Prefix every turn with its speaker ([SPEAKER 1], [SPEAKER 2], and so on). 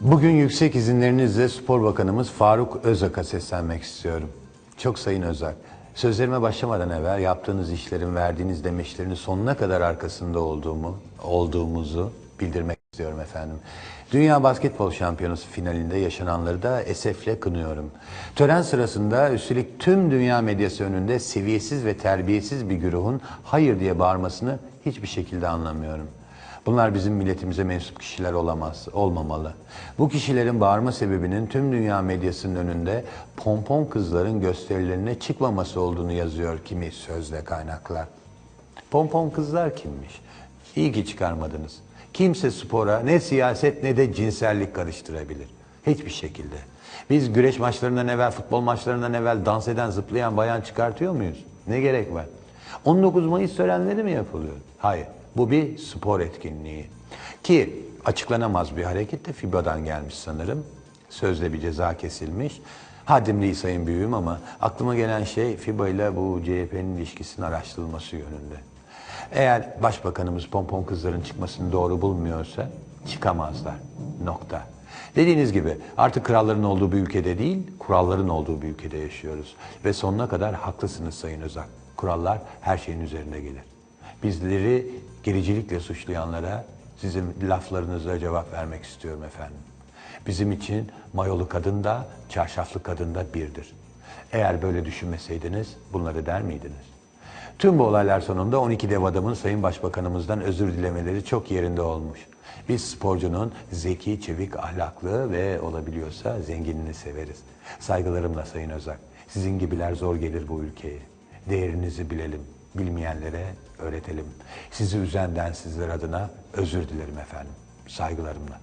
[SPEAKER 1] Bugün yüksek izinlerinizle Spor Bakanımız Faruk Özak'a seslenmek istiyorum. Çok sayın Özak, sözlerime başlamadan evvel yaptığınız işlerin, verdiğiniz demeçlerin sonuna kadar arkasında olduğumu, olduğumuzu bildirmek istiyorum efendim. Dünya Basketbol Şampiyonası finalinde yaşananları da esefle kınıyorum. Tören sırasında üstelik tüm dünya medyası önünde seviyesiz ve terbiyesiz bir güruhun hayır diye bağırmasını hiçbir şekilde anlamıyorum. Bunlar bizim milletimize mensup kişiler olamaz, olmamalı. Bu kişilerin bağırma sebebinin tüm dünya medyasının önünde pompon kızların gösterilerine çıkmaması olduğunu yazıyor kimi sözde kaynaklar. Pompon kızlar kimmiş? İyi ki çıkarmadınız. Kimse spora ne siyaset ne de cinsellik karıştırabilir. Hiçbir şekilde. Biz güreş maçlarından evvel, futbol maçlarından evvel dans eden, zıplayan bayan çıkartıyor muyuz? Ne gerek var? 19 Mayıs törenleri mi yapılıyor? Hayır. Bu bir spor etkinliği. Ki açıklanamaz bir hareket de FIBA'dan gelmiş sanırım. Sözde bir ceza kesilmiş. Haddim değil sayın büyüğüm ama aklıma gelen şey FIBA ile bu CHP'nin ilişkisinin araştırılması yönünde. Eğer başbakanımız pompon kızların çıkmasını doğru bulmuyorsa çıkamazlar. Nokta. Dediğiniz gibi artık kralların olduğu bir ülkede değil, kuralların olduğu bir ülkede yaşıyoruz. Ve sonuna kadar haklısınız Sayın Özak. Kurallar her şeyin üzerine gelir. Bizleri gericilikle suçlayanlara sizin laflarınıza cevap vermek istiyorum efendim. Bizim için mayolu kadın da, çarşaflı kadın da birdir. Eğer böyle düşünmeseydiniz bunları der miydiniz? Tüm bu olaylar sonunda 12 dev adamın Sayın Başbakanımızdan özür dilemeleri çok yerinde olmuş. Biz sporcunun zeki, çevik, ahlaklı ve olabiliyorsa zenginini severiz. Saygılarımla Sayın Özak. Sizin gibiler zor gelir bu ülkeye. Değerinizi bilelim, bilmeyenlere öğretelim. Sizi üzen densizler adına özür dilerim efendim. Saygılarımla.